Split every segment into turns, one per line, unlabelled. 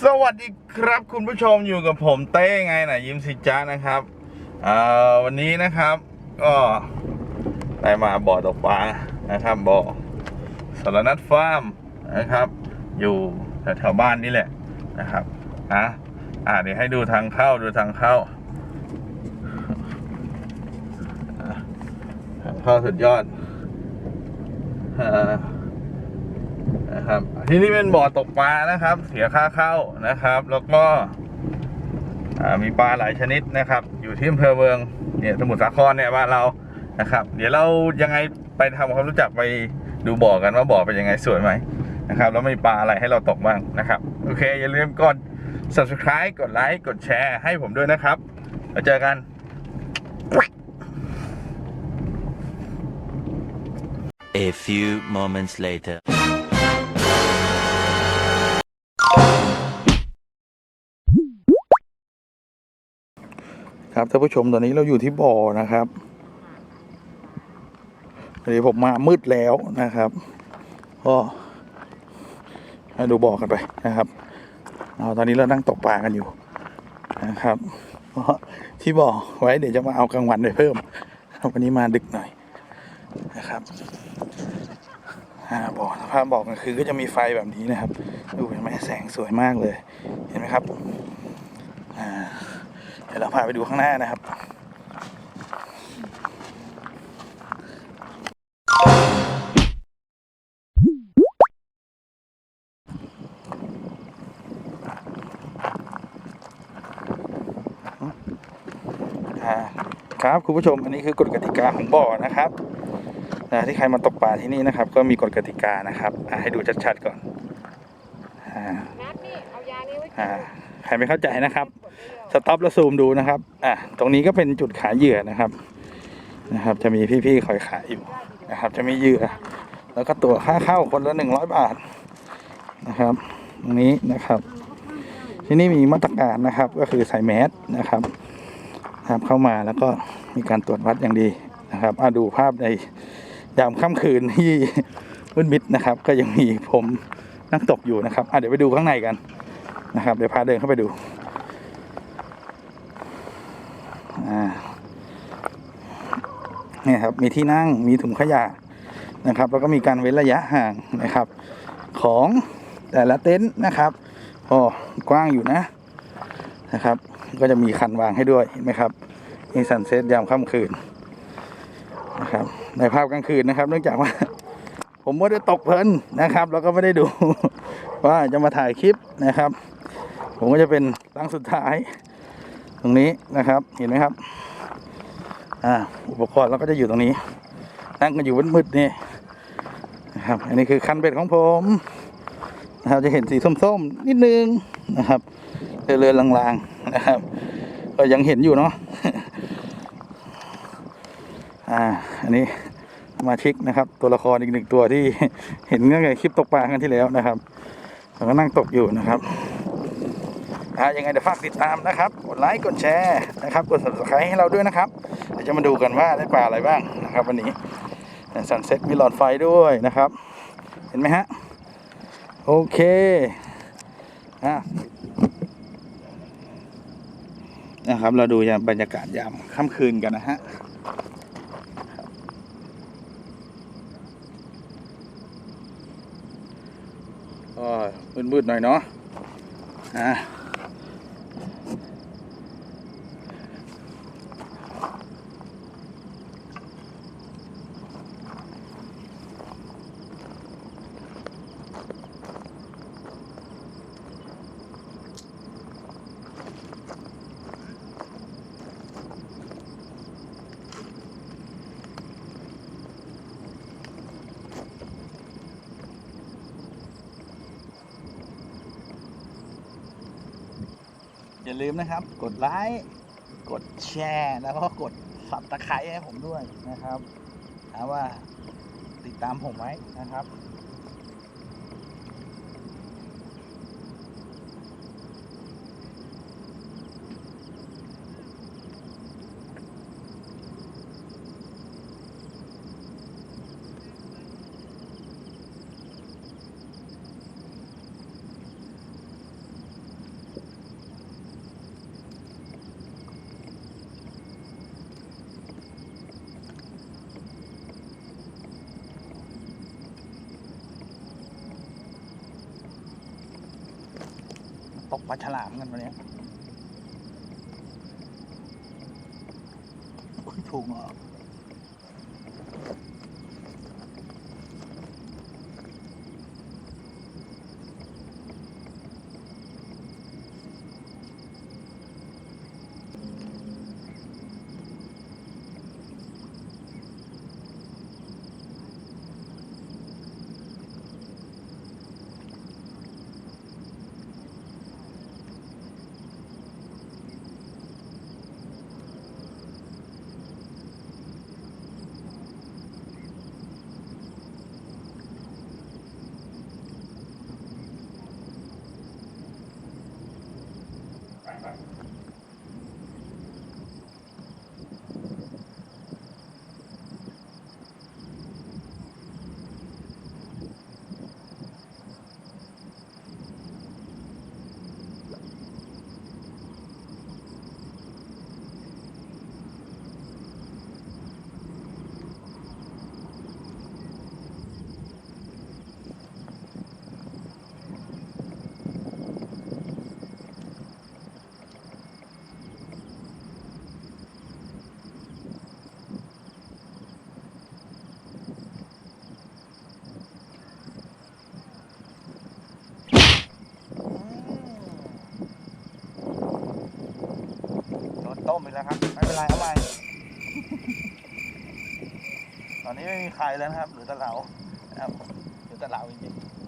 สวัสดีครับคุณผู้ชมอยู่กับผมเต้ไงนะยิ้มสิจ้านะครับวันนี้นะครับก็ได้มาบ่อตกปลานะครับบ่อสารนัดฟาร์มนะครับ อยู่แถวๆบ้านนี่แหละนะครับนะอ่าเดี๋ยวให้ดูทางเข้าดูทางเข้าทางเข้าสุดยอดอ่า นะครับ ที่นี่เป็นบ่อตกปลานะครับ เสียค่าเข้านะครับ แล้วก็มีปลาหลายชนิดนะครับ อยู่ที่อำเภอเมืองเนี่ยสมุทรสาครเนี่ยบ้านเรานะครับ เดี๋ยวเรายังไงไปทำความรู้จักไปดูบ่อกันว่าบ่อเป็นยังไงสวยไหมนะครับแล้วมีปลาอะไรให้เราตกบ้างนะครับ โอเค อย่าลืมกด subscribe กดไลค์กดแชร์ให้ผมด้วยนะครับแล้วเจอกัน
A few moments later.
ครับท่านผู้ชมตอนนี้เราอยู่ที่บ่อนะครับเดี๋ยวผมมามืดแล้วนะครับ ก็ให้ดูบ่อกันไปนะครับเอาตอนนี้เรานั่งตกปลากันอยู่นะครับเพราะที่บ่อไว้เดี๋ยวจะมาเอากลางวันไปเพิ่มวันนี้มาดึกหน่อยนะครับบ่อสภาพบ่อกลางคืนก็จะมีไฟแบบนี้นะครับ ดูเห็น งสวยมากเลย เห็นไหมครับเดี๋ยวเราพาไปดูข้างหน้านะครับครับคุณผู้ชมอันนี้คือกฎกติกาของบ่อนะครับที่ใครมาตกปลาที่นี่นะครับ ก็มีกฎกติกานะครับให้ดูชัดๆก่อน อ่าใครไม่เข้าใจนะครับสต็อปแล้วซูมดูนะครับอะตรงนี้ก็เป็นจุดขายเหยื่อนะครับนะครับ จะมีพี่ๆคอยขายอยู่นะครับ จะมีเหยื่อ แล้วก็ตัวค่าเข้าคนละหนึ่งร้อยบาทนะครับตรงนี้นะครับ ที่นี่มีมาตรการนะครับ ก็คือใส่แมสนะครับนะครับเข้ามาแล้วก็มีการตรวจวัดอย่างดีนะครับอะดูภาพในยามค่ำคืนที่มืดมิดนะครับ ก็ยังมีผมนั่งตกอยู่นะครับอะเดี๋ยวไปดูข้างในกัน นะครับ เดี๋ยวพาเดินเข้าไปดูอ่านี่ครับ มีที่นั่งมีถุงขยะนะครับ แล้วก็มีการเว้นระยะห่างนะครับ ของแต่ละเต็นท์นะครับโอ้กว้างอยู่นะนะครับ ก็จะมีคันวางให้ด้วยเห็นไหมครับนี่ซันเซ็ตยามค่ำคืนนะครับ ในภาพกลางคืนนะครับ เนื่องจากว่า ผมไม่ได้ตกเพลินนะครับ แล้วก็ไม่ได้ดูว่าจะมาถ่ายคลิปนะครับ ผมก็จะเป็นครั้งสุดท้าย ตรงนี้นะครับ เห็นไหมครับ อ่า อุปกรณ์เราก็จะอยู่ตรงนี้ นั่งกันอยู่มืดๆนี่นะครับ อันนี้คือคันเบ็ดของผมนะครับ จะเห็นสีส้มๆ นิดนึงนะครับเรือนลางๆนะครับ ก็ยังเห็นอยู่เนาะ อ่า อันนี้มาชิกนะครับ ตัวละครอีกหนึ่งตัวที่เห็นเมื่อคลิปตกปลากันที่แล้วนะครับเราก็นั่งตกอยู่นะครับ อ่ายังไงเดี๋ยวฝากติดตามนะครับ กดไลค์กดแชร์นะครับกด subscribe ให้เราด้วยนะครับเดี๋ยวจะมาดูกันว่าได้ปลาอะไรบ้างนะครับวันนี้สันเซ็ตมีหลอดไฟด้วยนะครับ เห็นไหมฮะโอเคอะนะครับ เราดูยามบรรยากาศยามค่ำคืนกันนะฮะก็มืดๆหน่อยเนาะอะ อย่าลืมนะครับ กดไลค์กดแชร์แล้วก็กดสับตะไคร้ให้ผมด้วยนะครับถามว่าติดตามผมไว้นะครับ ลาฉลามกันวันนี้ถูกเหรอ โดนต้มไปแล้วครับ ไม่เป็นไรเอาใหม่ ตอนนี้ไม่มีใครแล้วนะครับเหลือแต่เรานะครับเหลือแต่เราจริงๆ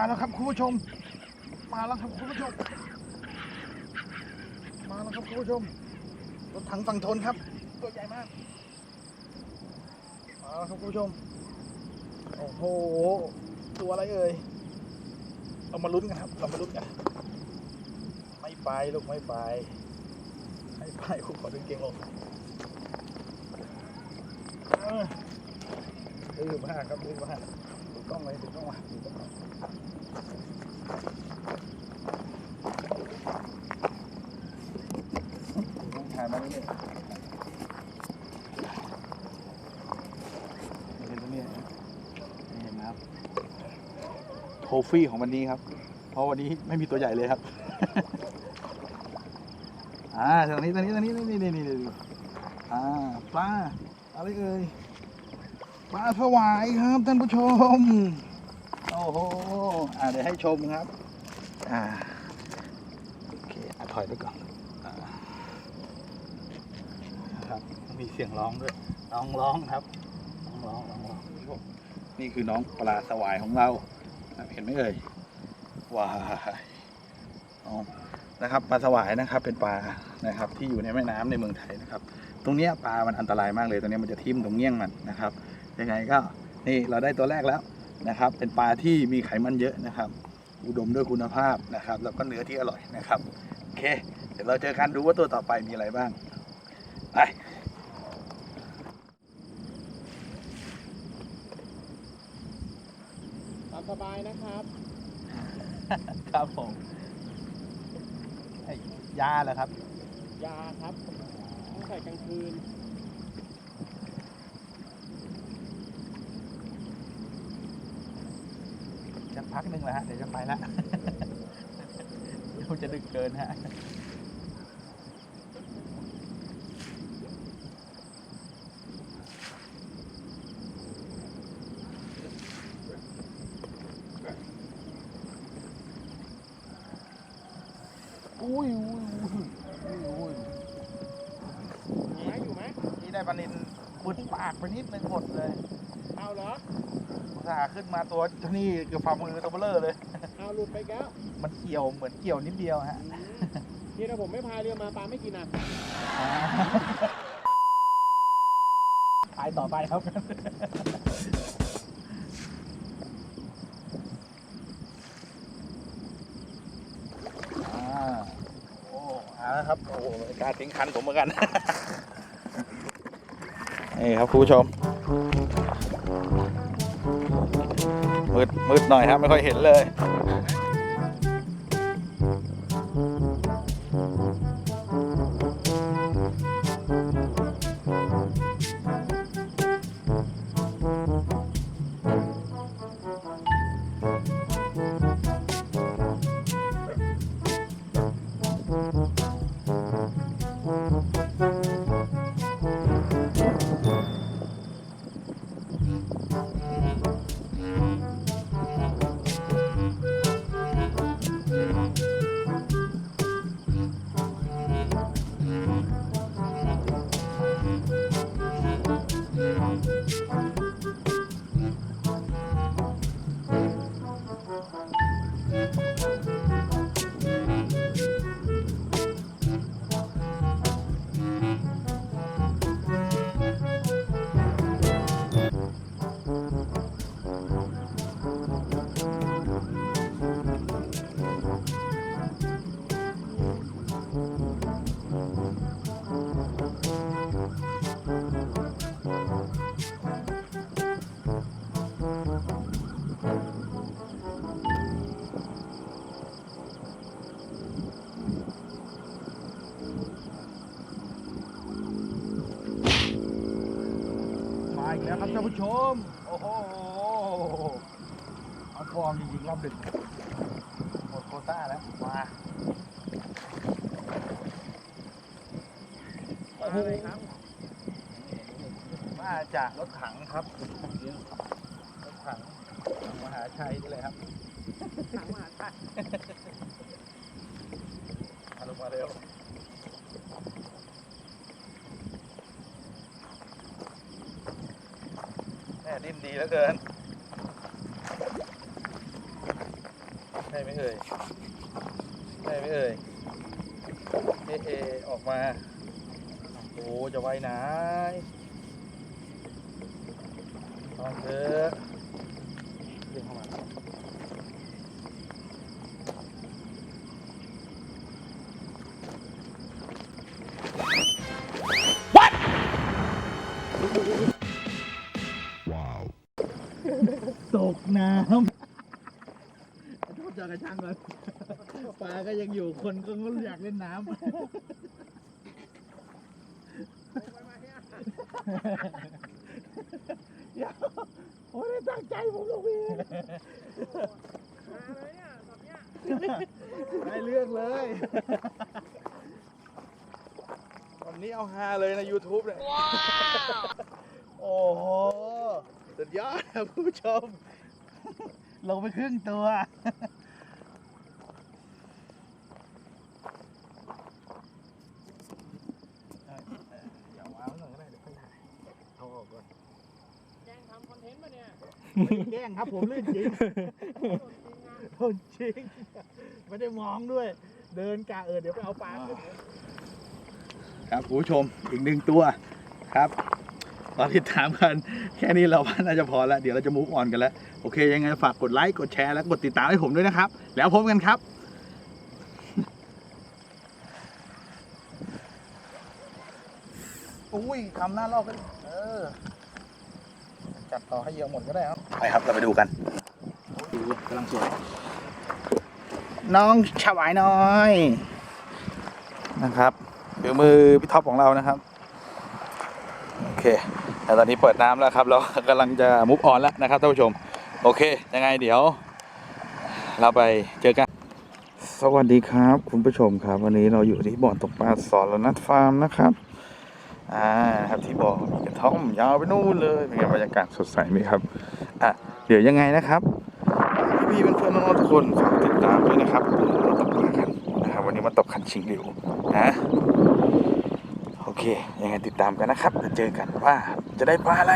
มาแล้วครับคุณผู้ชม มาแล้วครับคุณผู้ชม มาแล้วครับคุณผู้ชม รถถังฝั่งทนครับ ตัวใหญ่มาก มาแล้วครับคุณผู้ชม โอ้โห ตัวอะไรเอ่ย เรามาลุ้นกันครับ เรามาลุ้นกัน ไม่ไปลูกไม่ไป ไม่ไปคุณขอดึงเกงลงเออดื้อมากครับดื้อมากถูกต้องเลยถูกต้องมาถูกต้องมาต้อง ถ่ายมาเรื่อยเห็นตรงนี้นะเห็นนะครับโทฟี่ของวันนี้ครับ เพราะวันนี้ไม่มีตัวใหญ่เลยครับ อ่าตรงนี้ตรงนี้ตรงนี้นี่นี่นี่นี่อ่าปลาอะไรเอ่ยปลาสวายครับท่านผู้ชม โอ้โหอ่าเดี๋ยวให้ชมครับ อ่าโอเคอะถอยไปก่อนอ่าครับมีเสียงร้องด้วยร้องร้องครับร้องร้องร้องร้องนี่คือน้องปลาสวายของเราเห็นไหมเอ่ยว้ายอ๋อนะครับปลาสวายนะครับเป็นปลานะครับที่อยู่ในแม่น้ำในเมืองไทยนะครับ ตรงเนี้ยปลามันอันตรายมากเลยตรงเนี้ยมันจะทิ่มตรงเงี้ยงมันนะครับยังไงก็นี่เราได้ตัวแรกแล้ว นะครับ เป็นปลาที่มีไขมันเยอะนะครับ อุดมด้วยคุณภาพนะครับ แล้วก็เนื้อที่อร่อยนะครับโอเค เดี๋ยวเราเจอกันดูว่าตัวต่อไปมีอะไรบ้างไป
ตามสบายนะครับ
ครับผมไอ้ยาเหรอครับ
ยาครับต้องใส่กลางคืน
พักหนึ่งแล้วฮะเดี๋ยวจะไปละเดี๋ยวจะดึกเกินฮะอุ้ยอุ้ยอุ้ยอุ้ย
ไม้อยู่ไหม
นี่ได้ปลานินบุดปากไปนิดนึงหมดเลย
เอาเหรอ
อุตส่าขึ้นมาตัวท่นี้เกือบฝ่ามือตัวเบลอเลย
เอาหลุดไปอีกแล้ว
มันเกี่ยวเหมือนเกี่ยวนิดเดียวฮะ
นี่ถ้าผมไม่พายเรือมาปลาไม่กินอะ
ไปต่อไปครับ อ่า โอ้เอาละครับ โอ้โหการทิ้งคันผมเหมือนกัน นี่ครับคุณผู้ชม มืดมืดหน่อยครับไม่ค่อยเห็นเลยมา อีกแล้วครับท่านผู้ชม โอ้โหเอาฟอร์มจริงๆรอบดึกหมดโควต้าแล้ว มาโอ้โหมาจากรถถังครับ รถถังมหาชัยนี่เลยครับ
ถังมหาชัย
มาลงมาเร็ว แม่ดิ้นดีแล้วเกินใช่ไหมเอ่ยใช่ไหมเอ่ยเอเอออกมาโอ้จะไว้ไหนนอนเถอะเรียกเข้ามา ตกน้ำโทษจากกระชังก่อนปลาก็ยังอยู่คนก็อยากเล่นน้ำเดี๋ยวโอ้ยได้ตั้งใจผมลงพี่
มาเลยเนี่ยแบบเนี้ย
ได้เรื่องเลยวันนี้เอาฮาเลยใน YouTube เนี่ยโอ้โห สุดยอดครับคุณผู้ชม ลงไปครึ่งตัวอย่าวางไว้หน่อยก็ได้เดี๋ยวค่อยถ่ายเอาออกก่อน
แกล้งทำคอนเทนต์มาเนี่ย
ไม่ได้แกล้งครับผมเล่นจริงโดนจริง ไม่ได้มองด้วย เดินกะเออเดี๋ยวไปเอาปลาขึ้นครับคุณผู้ชมอีกหนึ่งตัวครับ รอติดตามกัน แค่นี้เราว่าน่าจะพอแล้ว เดี๋ยวเราจะมูฟออนกันแล้ว โอเค ยังไงฝากกดไลค์ กดแชร์ และกดติดตามให้ผมด้วยนะครับ แล้วพบกันครับอุ้ยทำหน้ารอบไปดิเออ จัดต่อให้เยอะหมดก็ได้ครับ ไปครับ เราไปดูกัน ดูกำลังสวย น้องชาวายน้อย นะครับฝีมือพี่ท็อปของเรานะครับ โอเค แต่ตอนนี้เปิดน้ำแล้วครับเรากำลังจะมุฟออนแล้วนะครับท่านผู้ชม โอเค ยังไงเดี๋ยว เราไปเจอกัน สวัสดีครับ คุณผู้ชมครับ วันนี้เราอยู่ที่บ่อตกปลาสอนลนัดฟาร์มนะครับอ่าครับที่บ่อมีกระท่อมยาวไปนู่นเลยเป็นไงบรรยากาศสดใสไหมครับอะเดี๋ยวยังไงนะครับพี่ๆเพื่อนๆน้องๆทุกคนฝากติดตามด้วยนะครับเราตกปลากันนะครับวันนี้มาตกคันชิงหลิวนะโอเค ยังไงติดตามกันนะครับเดี๋ยวเจอกันว่า จะได้ปลาอะไร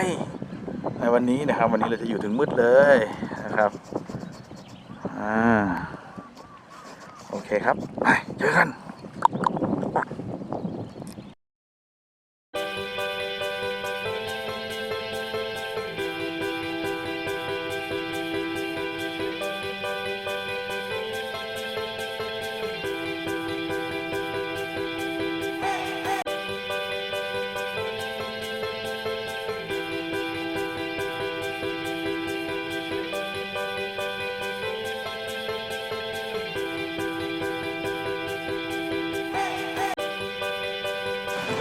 ในวันนี้นะครับ วันนี้เราจะอยู่ถึงมืดเลยนะครับอ่าโอเคครับไปเจอกัน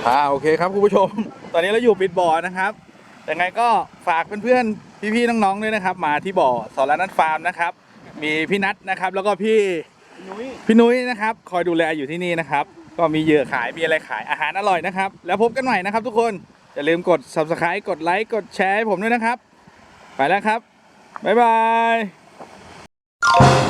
อ่าโอเคครับคุณผู้ชม ตอนนี้เราอยู่ปิดบ่อนะครับยังไงก็ฝากเพื่อนๆพี่ๆน้องๆด้วยนะครับ มาที่บ่อสอนนัทฟาร์มนะครับ มีพี่นัทนะครับ แล้วก็พี่พี่นุ้ยนะครับ คอยดูแลอยู่ที่นี่นะครับ ก็มีเหยื่อขายมีอะไรขายอาหารอร่อยนะครับ แล้วพบกันใหม่นะครับทุกคนอย่าลืมกด subscribe กดไลค์กดแชร์ให้ผมด้วยนะครับ ไปแล้วครับบ๊ายบาย